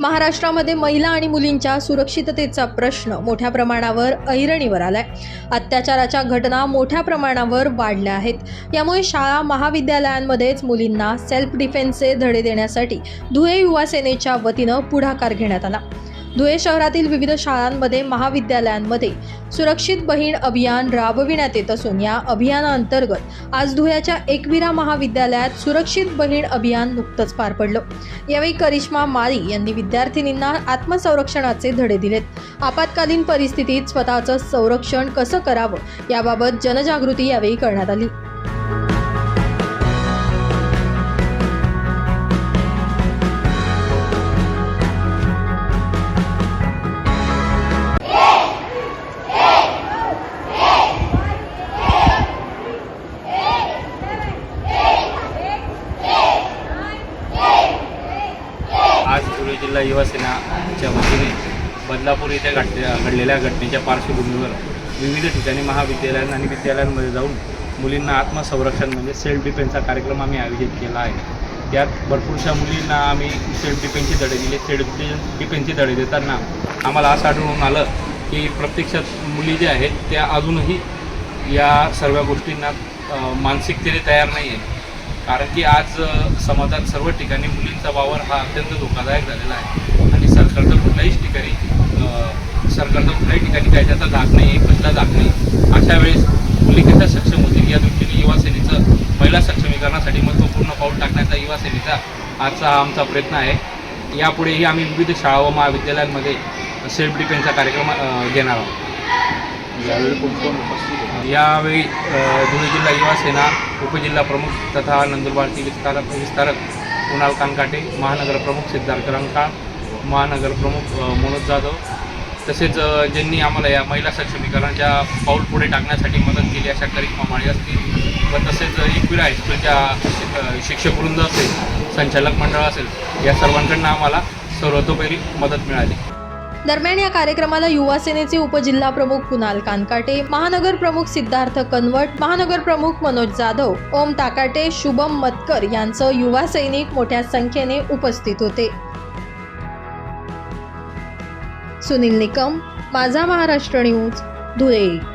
महाराष्ट्रामध्ये महिला आणि मुलींच्या सुरक्षिततेचा प्रश्न मोठ्या प्रमाणावर ऐरणीवर आलाय. अत्याचाराच्या घटना मोठ्या प्रमाणावर वाढल्या आहेत. यामुळे शाळा महाविद्यालयांमध्येच मुलींना सेल्फ डिफेन्सचे धडे देण्यासाठी धुळे युवा सेनेच्या वतीनं पुढाकार घेण्यात आला. धुळे शहरातील विविध शाळांमध्ये महाविद्यालयांमध्ये सुरक्षित बहीण अभियान राबविण्यात येत असून या अभियानाअंतर्गत आज धुळ्याच्या एकविरा महाविद्यालयात सुरक्षित बहीण अभियान नुकतंच पार पडलं. यावेळी करिश्मा माळी यांनी विद्यार्थिनींना आत्मसंरक्षणाचे धडे दिलेत. आपत्कालीन परिस्थितीत स्वतःचं संरक्षण कसं करावं याबाबत जनजागृती यावेळी करण्यात आली. धुळे जिल्हा युवा सेनाच्या वतीने बदलापूर येथे घट घडलेल्या घटनेच्या पार्श्वभूमीवर विविध ठिकाणी महाविद्यालयां आणि विद्यालयांमध्ये जाऊन मुलींना आत्मसंरक्षण म्हणजे सेल्फ डिफेन्सचा कार्यक्रम आम्ही आयोजित केला आहे. त्यात भरपूरशा मुलींना आम्ही सेल्फ डिफेन्सचे धडे दिले. सेल्फ डिफेन्सचे धडे देताना आम्हाला असं आढळून आलं की प्रत्यक्षात मुली ज्या आहेत त्या अजूनही या सर्व गोष्टींना मानसिकतेने तयार नाही आहे कारण की आज समाजात सर्व ठिकाणी मुलींचा वावर हा अत्यंत धोकादायक झालेला आहे. आणि सरकारचं कुठल्याही ठिकाणी सरकारचा सरकारचं कुठल्याही ठिकाणी काय त्याचा धाक नाही आहे कसला धाक नाही. अशा वेळेस मुली कशा सक्षम होतील? या दृष्टीने युवा सेनेचं महिला सक्षमीकरणासाठी महत्त्वपूर्ण पाऊल टाकण्याचा युवा सेनेचा आजचा हा आमचा प्रयत्न आहे. यापुढेही आम्ही विविध शाळा व महाविद्यालयांमध्ये सेल्फ डिफेन्सचा कार्यक्रम घेणार आहोत. यावेळी कोण कोण उपस्थित यावेळी धुळे जिल्हा युवा सेना उपजिल्हा प्रमुख तथा नंदुरबारचे विस्तारक विस्तारक कुणाल कानकाटे महानगर प्रमुख सिद्धार्थ रंका महानगर प्रमुख मनोज जाधव तसेच ज्यांनी आम्हाला या महिला सक्षमीकरणाच्या पाऊल पुढे टाकण्यासाठी मदत केली अशा करिश्मा माळी असतील. व तसेच एकविरा हायस्कूलच्या शिक्षकवृंद असेल संचालक मंडळ असेल या सर्वांकडनं आम्हाला सर्वतोपरी मदत मिळाली. दरम्यान या कार्यक्रमाला युवा सेनेचे उपजिल्हा प्रमुख कुणाल कानकाटे महानगर प्रमुख सिद्धार्थ कनवट महानगर प्रमुख मनोज जाधव ओम ताकाटे शुभम मतकर यांचं युवा सैनिक मोठ्या संख्येने उपस्थित होते. सुनील निकम माझा महाराष्ट्र न्यूज धुळे.